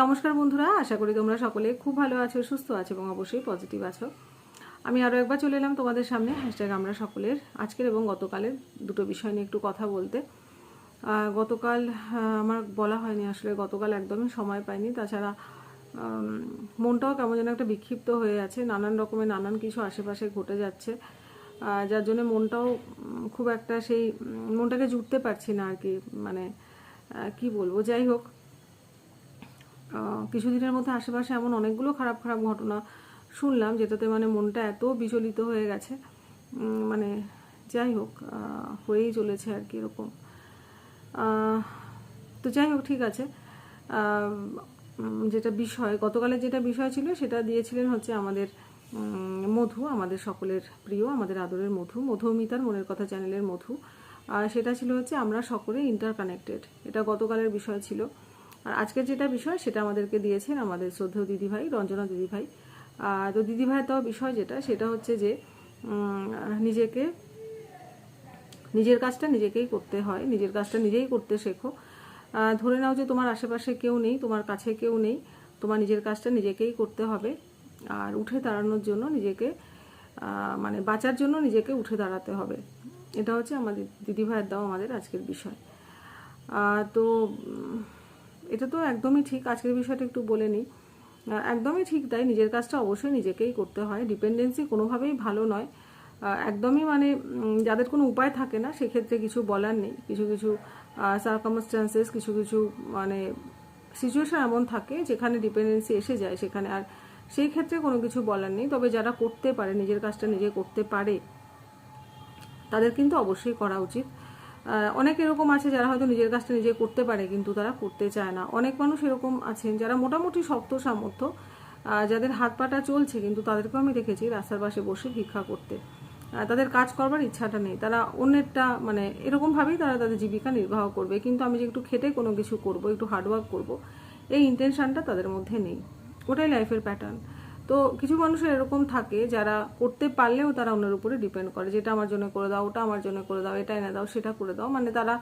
নমস্কার বন্ধুরা, আশা করি তোমরা সকলে খুব ভালো আছো, সুস্থ আছো এবং অবশ্যই পজিটিভ আছো। আমি আরও একবার চলে এলাম তোমাদের সামনে হ্যাশট্যাগ আমরা সকলের, আজকের এবং গতকালের দুটো বিষয় নিয়ে একটু কথা বলতে। গতকাল আমার বলা হয়নি আসলে, গতকাল একদমই সময় পাইনি। তাছাড়া মনটাও কেমন যেন একটা বিক্ষিপ্ত হয়ে আছে, নানান রকমের নানান কিছু আশেপাশে ঘটে যাচ্ছে। যার জন্য মনটাও খুব একটা সেই মনটাকে জুটতে পারছি না আর কি মানে কি বলব? যাই হোক কিছুদিনের মধ্যে আশেপাশে এমন অনেকগুলো খারাপ খারাপ ঘটনা শুনলাম, যেটাতে মানে মনটা এত বিচলিত হয়ে গেছে। মানে যাই হোক হয়েই চলেছে আর কি এরকম। তো যাই হোক, ঠিক আছে। যেটা বিষয়, গতকালের যেটা বিষয় ছিল, সেটা দিয়েছিলেন হচ্ছে আমাদের মধু, আমাদের সকলের প্রিয়, আমাদের আদরের মধু, মধুমিতার মনের কথা চ্যানেলের মধু। সেটা ছিল হচ্ছে আমরা সকলে ইন্টার কানেক্টেড এটা গতকালের বিষয় ছিল। আর আজকের যেটা বিষয়, সেটা আমাদেরকে দিয়েছেন আমাদের শ্রদ্ধেয় দিদিভাই, রঞ্জনা দিদিভাই। তো দিদিভাইয়ের দেওয়া বিষয় যেটা, সেটা হচ্ছে যে নিজেকে, নিজের কাজটা নিজেকেই করতে হয়, নিজের কাজটা নিজেই করতে শেখো। ধরে নাও যে তোমার আশেপাশে কেউ নেই, তোমার কাছে কেউ নেই, তোমার নিজের কাজটা নিজেকেই করতে হবে। আর উঠে দাঁড়ানোর জন্য নিজেকে মানে বাঁচার জন্য নিজেকে উঠে দাঁড়াতে হবে। এটা হচ্ছে আমাদের দিদিভাইয়ের দাও আমাদের আজকের বিষয়। তো এটা তো একদমই ঠিক, আজকের বিষয়টা একটু বলে নিই। একদমই ঠিক তাই, নিজের কাজটা অবশ্যই নিজেকেই করতে হয়। ডিপেন্ডেন্সি কোনোভাবেই ভালো নয়। একদমই মানে যাদের কোনো উপায় থাকে না, সেক্ষেত্রে কিছু বলার নেই। কিছু কিছু সার্কামস্টান্সেস কিছু কিছু মানে সিচুয়েশন এমন থাকে, যেখানে ডিপেন্ডেন্সি এসে যায়, সেখানে আর সেই ক্ষেত্রে কোনো কিছু বলার নেই। তবে যারা করতে পারে, নিজের কাজটা নিজে করতে পারে, তাদের কিন্তু অবশ্যই করা উচিত। অনেক এরকম আছে যারা হয়তো নিজের কাজটা নিজে করতে পারে, কিন্তু তারা করতে চায় না। অনেক মানুষ এরকম আছেন যারা মোটামুটি শক্ত সামর্থ্য যাদের হাত পাটা চলছে, কিন্তু তাদেরকেও আমি দেখেছি রাস্তার পাশে বসে ভিক্ষা করতে। তাদের কাজ করবার ইচ্ছাটা নেই। তারা অন্যেরটা মানে এরকমভাবেই তারা তাদের জীবিকা নির্বাহ করবে। কিন্তু আমি যে একটু খেটে কোনো কিছু করব, একটু হার্ডওয়ার্ক করব, এই ইন্টেনশনটা তাদের মধ্যে নেই। ওটাই লাইফের প্যাটার্ন তো কিছু মানুষের এরকম থাকে, যারা করতে পারলেও তারা অন্যের উপরে ডিপেন্ড করে। যেটা আমার জন্য করে দাও, ওটা আমার জন্য করে দাও, এটা এনে দাও, সেটা করে দাও। মানে তারা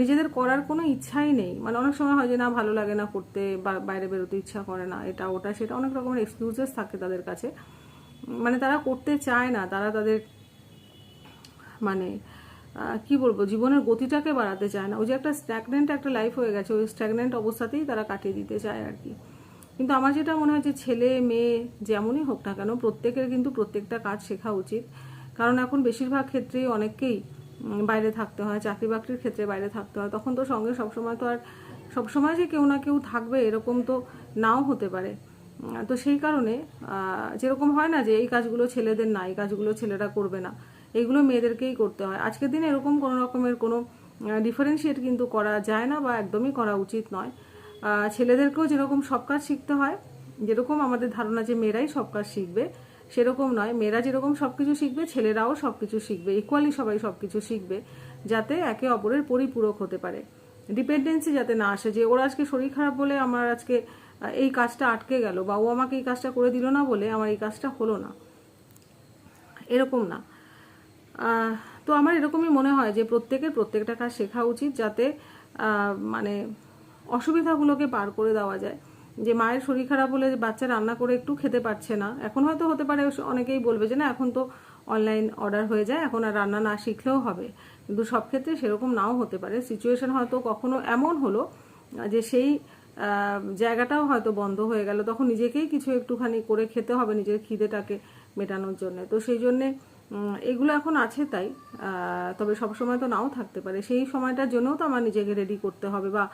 নিজেদের করার কোনো ইচ্ছাই নেই। মানে অনেক সময় হয় যে, না, ভালো লাগে না করতে, বা, বাইরে বেরোতে ইচ্ছা করে না, এটা, ওটা, সেটা। অনেক রকমের এক্সকিউজেস থাকে তাদের কাছে। মানে তারা করতে চায় না, তারা তাদের মানে কি বলব, জীবনের গতিটাকে বাড়াতে চায় না। ওই যে একটা স্ট্যাগনেন্ট একটা লাইফ হয়ে গেছে, ওই স্ট্যাগনেন্ট অবস্থাতেই তারা কাটিয়ে দিতে চায় আর কি। কিন্তু আমার যেটা মনে হয় যে ছেলে, মেয়ে যেমনই হোক না কেন, প্রত্যেকের কিন্তু প্রত্যেকটা কাজ শেখা উচিত। কারণ এখন বেশিরভাগ ক্ষেত্রেই অনেককেই বাইরে থাকতে হয় চাকরি বাকরির ক্ষেত্রে বাইরে থাকতে হয়। তখন তো সঙ্গে সবসময় তো আর, সবসময় যে কেউ না কেউ থাকবে এরকম তো নাও হতে পারে। তো সেই কারণে যেরকম হয় না যে এই কাজগুলো ছেলেদের না, এই কাজগুলো ছেলেরা করবে না। এইগুলো মেয়েদেরকেই করতে হয়। আজকের দিনে এরকম কোনো রকমের কোনো ডিফারেন্সিয়েট কিন্তু করা যায় না বা একদমই করা উচিত নয়। ছেলেদেরকেও যেরকম সব কাজ শিখতে হয়, যেরকম আমাদের ধারণা যে মেয়েরাই সব কাজ শিখবে, সেরকম নয়। মেয়েরা যেরকম সব কিছু শিখবে, ছেলেরাও সব কিছু শিখবে। ইকুয়ালি সবাই সব কিছু শিখবে, যাতে একে অপরের পরিপূরক হতে পারে। ডিপেন্ডেন্সি যাতে না আসে, যে ওর আজকে শরীর খারাপ বলে আমার আজকে এই কাজটা আটকে গেল, বা ও আমাকে এই কাজটা করে দিল না বলে আমার এই কাজটা হলো না। এরকম না। তো আমার এরকমই মনে হয় যে প্রত্যেকের প্রত্যেকটা কাজ শেখা উচিত, যাতে মানে অসুবিধাগুলোকে পার করে দেওয়া যায়। যে মায়ের শরীর খারাপ হলে বাচ্চা রান্না করে একটু খেতে পারছে না। এখন হয়তো হতে পারে অনেকেই বলবে যে না, এখন তো অনলাইন অর্ডার হয়ে যায়, এখন আর রান্না না শিখলেও হবে। কিন্তু সব ক্ষেত্রে সেরকম নাও হতে পারে। সিচুয়েশন হয়তো কখনো এমন হলো, যে সেই জায়গাটাও হয়তো বন্ধ হয়ে গেল। তখন নিজেকেই কিছু একটুখানি করে খেতে হবে, নিজের খিদেটাকে মেটানোর জন্য। তো সেই জন্যে এগুলো এখন আছে তাই। তবে সব সময় তো নাও থাকতে পারে। সেই সময়টার জন্যও তো আমার নিজেকে রেডি করতে হবে বা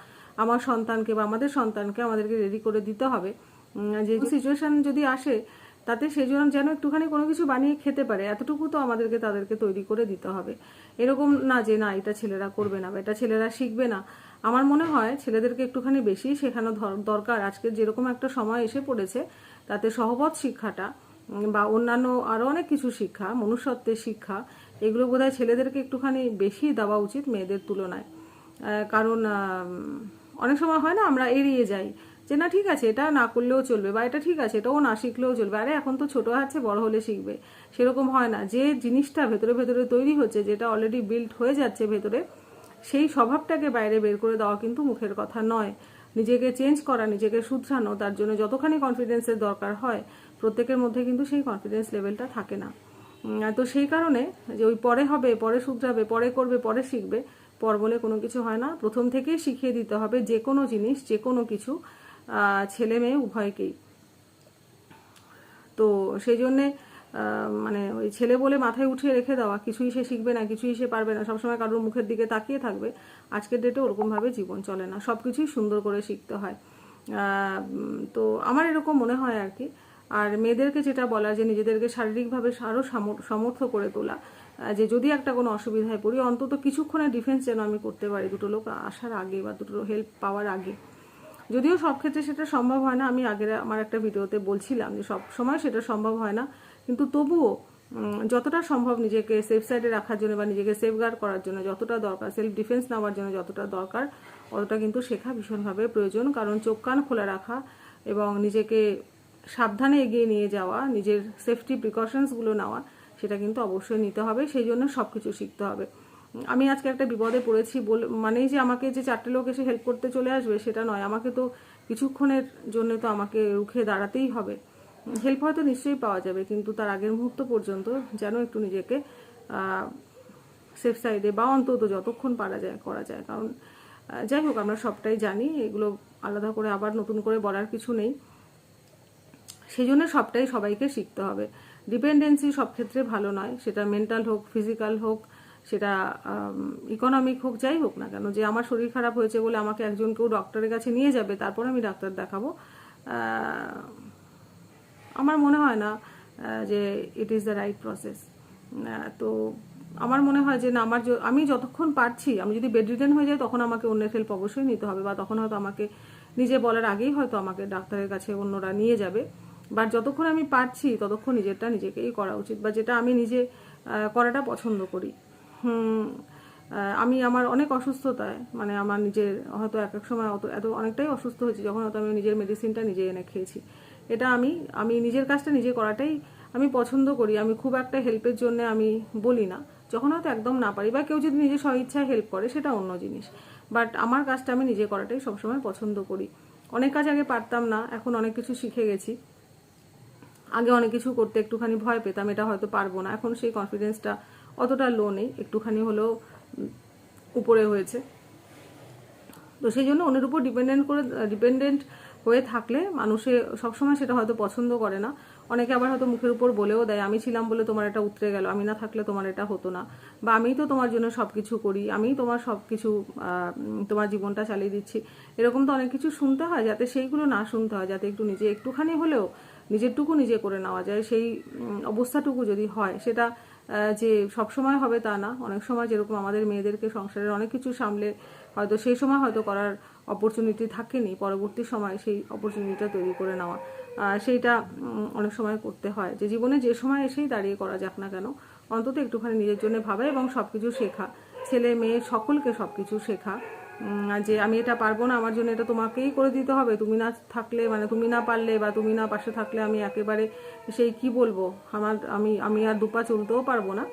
আমার সন্তানকে বা আমাদের সন্তানকে আমাদেরকে রেডি করে দিতে হবে। যে সিচুয়েশান যদি আসে, তাতে সেই জন্য যেন একটুখানি কোনো কিছু বানিয়ে খেতে পারে। এতটুকু তো আমাদেরকে তাদেরকে তৈরি করে দিতে হবে। এরকম না যে, না, এটা ছেলেরা করবে না বা এটা ছেলেরা শিখবে না। আমার মনে হয় ছেলেদেরকে একটুখানি বেশি শেখানো দরকার। আজকে যেরকম একটা সময় এসে পড়েছে, তাতে সহবত শিক্ষাটা বা অন্যান্য আরও অনেক কিছু শিক্ষা, মনুষ্যত্বের শিক্ষা, এগুলো বোধহয় ছেলেদেরকে একটুখানি বেশি দেওয়া উচিত মেয়েদের তুলনায়। কারণ অনেক সময় হয় না, আমরা এড়িয়ে যাই। যে না, ঠিক আছে, এটা না করলেও চলবে বা এটা ঠিক আছে, এটাও না শিখলেও চলবে। আরে, এখন তো ছোট আছে, বড় হলে শিখবে। সেরকম হয় না। যে জিনিসটা ভেতরে ভেতরে তৈরি হচ্ছে, যেটা অলরেডি বিল্ড হয়ে যাচ্ছে ভেতরে, সেই স্বভাবটাকে বাইরে বের করে দেওয়া কিন্তু মুখের কথা নয়। নিজেকে চেঞ্জ করা, নিজেকে শুধরানো, তার জন্য যতখানি কনফিডেন্সের দরকার হয়, প্রত্যেকের মধ্যে কিন্তু সেই কনফিডেন্স লেভেলটা থাকে না। তো সেই কারণে যে ওই পরে হবে, পরে শুধরাবে, পরে করবে, পরে শিখবে পর বলে কোনো কিছু হয় না। প্রথম থেকেই শিখিয়ে দিতে হবে যে কোনো জিনিস, যে কোনো কিছু ছেলে মেয়ে উভয়কেই। তো সেই জন্যে মানে ওই ছেলে বলে মাথায় উঠিয়ে রেখে দেওয়া, কিছুই সে শিখবে না, কিছুই সে পারবে না, সবসময় কারোর মুখের দিকে তাকিয়ে থাকবে। আজকের ডেটে ওরকমভাবে জীবন চলে না সব কিছুই সুন্দর করে শিখতে হয়। তো আমার এরকম মনে হয় আর কি। আর মেয়েদেরকে যেটা বলা যে নিজেদেরকে শারীরিকভাবে আরও সমর্থ করে তোলা। যে যদি একটা কোনো অসুবিধায় পড়ি, অন্তত কিছুক্ষণের ডিফেন্স যেন আমি করতে পারি দুটো লোক আসার আগে বা দুটো হেল্প পাওয়ার আগে। যদিও সব ক্ষেত্রে সেটা সম্ভব হয় না, আমি আগের আমার একটা ভিডিওতে বলছিলাম যে সব সময় সেটা সম্ভব হয় না। কিন্তু তবুও যতটা সম্ভব নিজেকে সেফ সাইডে রাখার জন্য বা নিজেকে সেফগার্ড করার জন্য যতটা দরকার সেলফ ডিফেন্স নেওয়ার জন্য যতটা দরকার, অতটা কিন্তু শেখা ভীষণভাবে প্রয়োজন। কারণ চোখ কান খোলা রাখা এবং নিজেকে সাবধানে এগিয়ে নিয়ে যাওয়া, নিজের সেফটি প্রিকশনসগুলো নেওয়া সেটা কিন্তু অবশ্যই নিতে হবে, সেই জন্য সব কিছু শিখতে হবে। আমি আজকে একটা বিপদে পড়েছি বলে, মানেই যে আমাকে যে চারটে লোক এসে হেল্প করতে চলে আসবে সেটা নয়, আমাকে তো কিছুক্ষণের জন্য তো আমাকে রুখে দাঁড়াতেই হবে। হেল্প হয়তো নিশ্চয়ই পাওয়া যাবে, কিন্তু তার আগের মুহূর্ত পর্যন্ত যেন একটু নিজেকে সেফ সাইডে বা অন্তত যতক্ষণ পারা যায়, করা যায়। কারণ যাই হোক, আমরা সবটাই জানি, এগুলো আলাদা করে আবার নতুন করে বলার কিছু নেই। সেই জন্য সবটাই সবাইকে শিখতে হবে। ডিপেন্ডেন্সি সব ক্ষেত্রে ভালো নয়। সেটা মেন্টাল হোক ফিজিক্যাল হোক, সেটা ইকোনমিক হোক, যাই হোক না কেন, যে আমার শরীর খারাপ হয়েছে বলে আমাকে একজন কেউ ডক্টরের কাছে নিয়ে যাবে, তারপর আমি ডাক্তার দেখাবো। আমার মনে হয় না যে it is the right process তো আমার মনে হয় যে না, আমার আমি যতক্ষণ পারছি, আমি যদি বেড রিটার্ন হয়ে যাই, তখন আমাকে অন্যের হেল্প অবশ্যই নিতে হবে, বা তখন হয়তো আমাকে নিজে বলার আগেই হয়তো আমাকে ডাক্তারের কাছে অন্যরা নিয়ে যাবে। বাট যতক্ষণ আমি পারছি, ততক্ষণ নিজেরটা নিজেকেই করা উচিত বা যেটা আমি নিজে করাটা পছন্দ করি। আমি আমার অনেক অসুস্থতায় মানে আমার নিজের হয়তো এক এক সময় অত, এত অনেকটাই অসুস্থ হয়েছি যখন হয়তো আমি নিজের মেডিসিনটা নিজে এনে খেয়েছি। এটা আমি আমি নিজের কাজটা নিজে করাটাই আমি পছন্দ করি। আমি খুব একটা হেল্পের জন্য আমি বলি না। যখন হয়তো একদম না পারি বা কেউ যদি নিজে স্বইচ্ছায় হেল্প করে, সেটা অন্য জিনিস। বাট আমার কাজটা আমি নিজে করাটাই সবসময় পছন্দ করি। অনেক কাজ আগে পারতাম না, এখন অনেক কিছু শিখে গেছি। আগে অনেক কিছু করতে একটুখানি ভয় পেতাম, এটা হয়তো পারব না। এখন সেই কনফিডেন্সটা অতটা লো নেই, একটুখানি হলেও উপরে হয়েছে। তো সেই জন্য অন্যের উপর ডিপেন্ডেন্ট করে ডিপেন্ডেন্ট হয়ে থাকলে মানুষে সবসময় সেটা হয়তো পছন্দ করে না। অনেকে আবার হয়তো মুখের উপর বলেও দেয়, আমি ছিলাম বলে তোমার এটা উতরে গেল, আমি না থাকলে তোমার এটা হতো না। বা, আমি তো তোমার জন্য সব কিছু করি আমিই তোমার সব কিছু তোমার জীবনটা চালিয়ে দিচ্ছি। এরকম তো অনেক কিছু শুনতে হয়, যাতে সেইগুলো না শুনতে হয়, যাতে একটু নিজে একটুখানি হলেও নিজেরটুকু নিজে করে নেওয়া যায়। সেই অবস্থাটুকু যদি হয়, সেটা যে সব সময় হবে তা না। অনেক সময় যেরকম আমাদের মেয়েদেরকে সংসারের অনেক কিছু সামলে, হয়তো সেই সময় হয়তো করার অপরচুনিটি থাকেনি, পরবর্তী সময় সেই অপরচুনিটিটা তৈরি করে নেওয়া। সেইটা অনেক সময় করতে হয়। যে জীবনে যে সময় এসেই দাঁড়িয়ে করা যাক না কেন, অন্তত একটুখানি নিজের জন্য ভাবা এবং সব কিছু শেখা। ছেলে মেয়ে সকলকে সব কিছু শেখা। যে আমি এটা পারব না, আমার জন্য এটা তোমাকেই করে দিতে হবে। তুমি না থাকলে মানে তুমি না পারলে বা তুমি না পাশে থাকলে আমি একেবারে সেই কি বলব? আমার, আমি আমি আর দুপা চলতেও পারব না।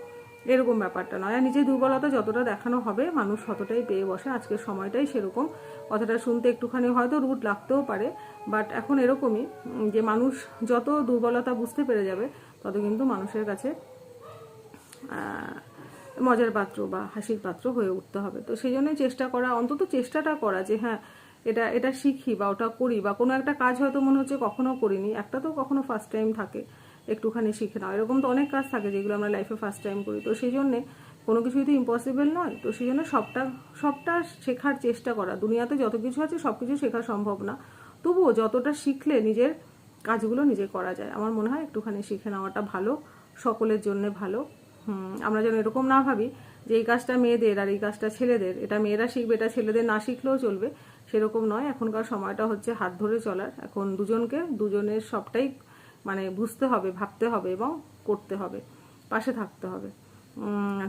এরকম ব্যাপারটা নয়। আর নিজের দুর্বলতা যতটা দেখানো হবে, মানুষ ততটাই পেয়ে বসে। আজকের সময়টাই সেরকম। কথাটা শুনতে একটুখানি হয়তো রুট লাগতেও পারে বাট এখন এরকমই যে মানুষ যত দুর্বলতা বুঝতে পেরে যাবে, তত কিন্তু মানুষের কাছে মজার পাত্র বা হাসির পাত্র হয়ে উঠতে হবে। তো সেই জন্যই চেষ্টা করা, অন্তত চেষ্টাটা করা যে হ্যাঁ এটা এটা শিখি বা ওটা করি বা কোনো একটা কাজ হয়তো মনে হচ্ছে কখনো করিনি, একটা তো কখনো ফার্স্ট টাইম থাকে, একটুখানি শিখে নাও। এরকম তো অনেক কাজ থাকে যেগুলো আমরা লাইফে ফার্স্ট টাইম করি। তো সেই জন্যে কোনো কিছুই তো ইম্পসিবল নয়। তো সেই জন্য সবটা সবটা শেখার চেষ্টা করা। দুনিয়াতে যত কিছু আছে সব কিছু শেখা সম্ভব না। তবুও যতটা শিখলে নিজের কাজগুলো নিজে করা যায়। আমার মনে হয় একটুখানি শিখে নেওয়াটা ভালো, সকলের জন্য ভালো। আমরা যেন এরকম না ভাবি যে এই কাজটা মেয়েদের আর এই কাজটা ছেলেদের। এটা মেয়েরা শিখবে, এটা ছেলেদের না শিখলেও চলবে। সেরকম নয়, এখনকার সময়টা হচ্ছে হাত ধরে চলার। এখন দুজনকে, দুজনের সবটাই মানে বুঝতে হবে, ভাবতে হবে এবং করতে হবে, পাশে থাকতে হবে।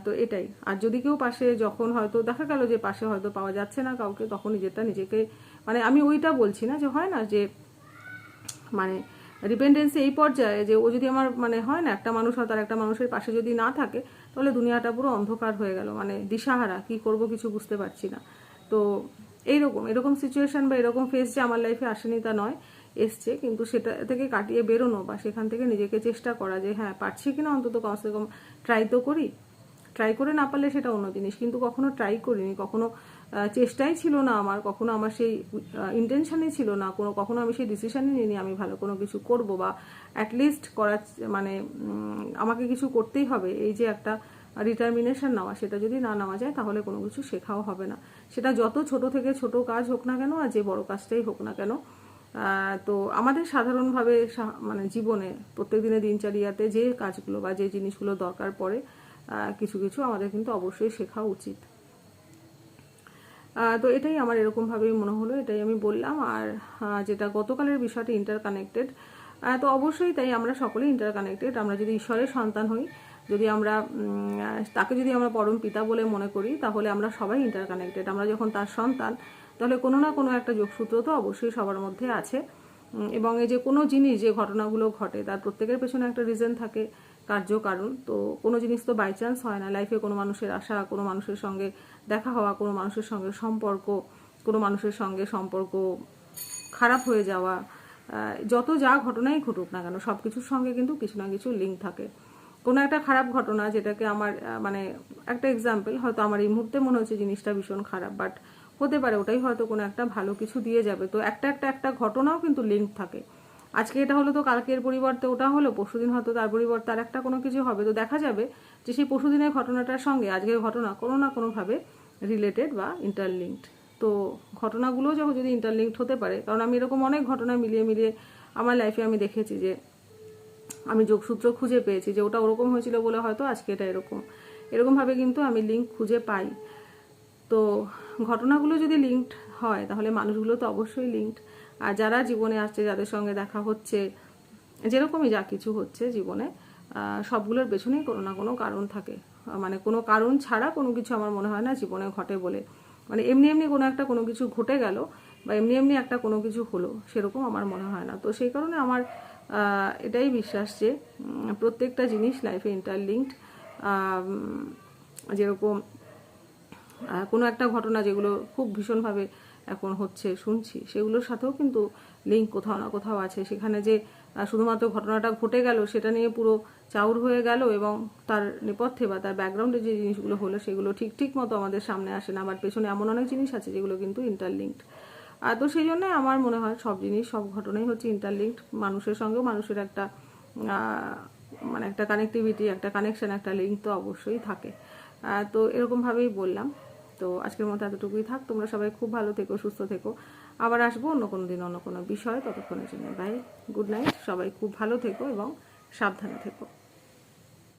তো এটাই। আর যদি কেউ পাশে যখন হয়তো দেখা গেল যে পাশে হয়তো পাওয়া যাচ্ছে না কাউকে তখন নিজেরটা নিজেকে মানে আমি ওইটা বলছি না যে হয় না যে মানে ডিপেন্ডেন্সি এই পর্যায়ে যে ও যদি আমার মানে হয় না, একটা মানুষ আর একটা মানুষের পাশে যদি না থাকে, তাহলে দুনিয়াটা পুরো অন্ধকার হয়ে গেল। মানে দিশাহারা, কি করব কিছু বুঝতে পারছি না। তো এইরকম, এরকম সিচুয়েশন বা এরকম ফেস যে আমার লাইফে আসেনি তা নয়, এসছে। কিন্তু সেটা থেকে কাটিয়ে বেরোনো বা সেখান থেকে নিজেকে চেষ্টা করা যে হ্যাঁ পারছি কিনা অন্তত কমসে কম ট্রাই তো করি। ট্রাই করে না পারলে সেটা অন্য জিনিস। কিন্তু কখনো ট্রাই করিনি, কখনো চেষ্টাই ছিল না আমার, কখনো আমার সেই ইন্টেনশনই ছিল না, কোনো, কখনো আমি সেই ডিসিশনই নিইনি আমি ভালো কোনো কিছু করব বা অ্যাটলিস্ট করার মানে আমাকে কিছু করতেই হবে। এই যে একটা ডিটারমিনেশন নেওয়া, সেটা যদি না নেওয়া যায় তাহলে কোনো কিছু শেখাও হবে না। সেটা যত ছোট থেকে ছোট কাজ হোক না কেন আর যে বড় কাজটাই হোক না কেন তো আমাদের সাধারণভাবে মানে জীবনে প্রত্যেক দিনের দিনচর্যাতে যে কাজগুলো বা যে জিনিসগুলো দরকার পড়ে কিছু কিছু আমাদের কিন্তু অবশ্যই শেখা উচিত। তো এটাই আমার এরকমভাবেই মনে হলো, এটাই আমি বললাম। আর যেটা গতকালের বিষয়টা ইন্টারকানেক্টেড তো অবশ্যই তাই আমরা সকলেই ইন্টারকানেক্টেড আমরা যদি ঈশ্বরের সন্তান হই, যদি আমরা তাকে যদি আমরা পরম পিতা বলে মনে করি, তাহলে আমরা সবাই ইন্টারকানেক্টেড আমরা যখন তার সন্তান, তাহলে কোনো না কোনো একটা যোগসূত্র তো অবশ্যই সবার মধ্যে আছে। এবং এই যে কোনো জিনিস যে ঘটনাগুলো ঘটে, তার প্রত্যেকের পেছনে একটা রিজন থাকে কার্য কারণ তো কোনো জিনিস তো বাই চান্স হয় না। লাইফে কোনো মানুষের আশা কোনো মানুষের সঙ্গে দেখা হওয়া, কোনো মানুষের সঙ্গে সম্পর্ক, কোনো মানুষের সঙ্গে সম্পর্ক খারাপ হয়ে যাওয়া যত যা ঘটনাই ঘটুক না কেন সব কিছুর সঙ্গে কিন্তু কিছু না কিছু লিঙ্ক থাকে। কোনো একটা খারাপ ঘটনা যেটাকে আমার মানে একটা এক্সাম্পল হয়তো আমার এই মুহূর্তে মনে হচ্ছে জিনিসটা ভীষণ খারাপ বাট হতে পারে, ওটাই হয়তো কোনো একটা ভালো কিছু দিয়ে যাবে। তো একটা একটা একটা ঘটনাও কিন্তু লিঙ্ক থাকে। আজকে এটা হলো তো, কালকের পরিবর্তে ওটা হলো, পরশুদিন হয়তো তার পরিবর্তে আর একটা কোনো কিছু হবে। তো দেখা যাবে যে সেই পরশুদিনের ঘটনাটার সঙ্গে আজকের ঘটনা কোনো না কোনোভাবে রিলেটেড বা ইন্টারলিঙ্কড তো ঘটনাগুলো যখন যদি ইন্টারলিঙ্কড হতে পারে, কারণ আমি এরকম অনেক ঘটনা মিলিয়ে মিলিয়ে আমার লাইফে আমি দেখেছি যে, আমি যোগসূত্র খুঁজে পেয়েছি যে ওটা ওরকম হয়েছিল বলে হয়তো আজকে এটা এরকম। এরকমভাবে কিন্তু আমি লিঙ্ক খুঁজে পাই। তো ঘটনাগুলো যদি লিঙ্কড হয়, তাহলে মানুষগুলো তো অবশ্যই লিঙ্কড আর যারা জীবনে আসছে, যাদের সঙ্গে দেখা হচ্ছে, যেরকমই যা কিছু হচ্ছে জীবনে সবগুলোর পেছনেই কোনো না কোনো কারণ থাকে। মানে কোনো কারণ ছাড়া কোনো কিছু আমার মনে হয় না জীবনে ঘটে বলে। মানে এমনি এমনি কোনো একটা কোনো কিছু ঘটে গেল বা এমনি এমনি একটা কোনো কিছু হলো, সেরকম আমার মনে হয় না। তো সেই কারণে আমার এটাই বিশ্বাস যে প্রত্যেকটা জিনিস লাইফে ইন্টারলিঙ্কড যেরকম কোনো একটা ঘটনা যেগুলো খুব ভীষণভাবে এখন হচ্ছে, শুনছি, সেগুলোর সাথেও কিন্তু লিঙ্ক কোথাও না কোথাও আছে। সেখানে যে শুধুমাত্র ঘটনাটা ঘটে গেল, সেটা নিয়ে পুরো চাউর হয়ে গেল এবং তার নেপথ্যে বা তার ব্যাকগ্রাউন্ডে যে জিনিসগুলো হলো, সেগুলো ঠিক ঠিক মতো আমাদের সামনে আসে না। আবার পেছনে এমন অনেক জিনিস আছে যেগুলো কিন্তু ইন্টারলিঙ্কড আর তো সেই জন্যই আমার মনে হয় সব জিনিস, সব ঘটনাই হচ্ছে ইন্টারলিঙ্কড মানুষের সঙ্গেও মানুষের একটা মানে একটা কানেক্টিভিটি একটা কানেকশান একটা লিঙ্ক তো অবশ্যই থাকে। তো এরকমভাবেই বললাম। তো আজকের মতো এতটুকুই থাক। তোমরা সবাই খুব ভালো থেকো, সুস্থ থেকো। আবার আসব অন্য কোনো দিন অন্য কোনো বিষয় ততক্ষণের জন্য। বাই গুড নাইট সবাই খুব ভালো থেকো এবং সাবধানে থেকো।